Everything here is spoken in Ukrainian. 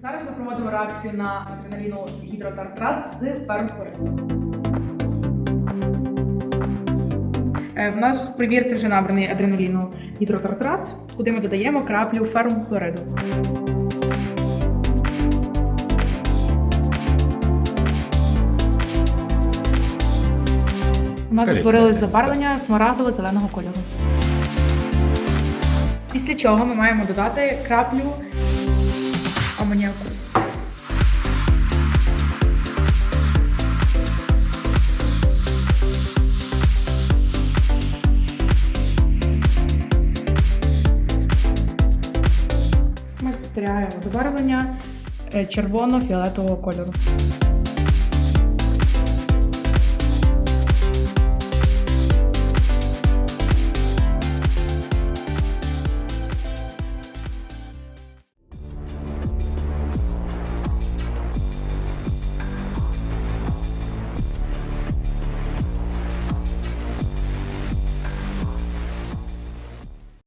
Зараз ми проводимо реакцію на адреналіну гідротартрат з фермфорем. Е, В нас в примірці вже набраний адреналіну гідротартрат, куди ми додаємо краплю фермхлориду. У нас утворилось забарвлення смарагдово-зеленого кольору. Після чого ми маємо додати краплю амоніаку. Ми спостерігаємо забарвлення е, червоно-фіолетового кольору.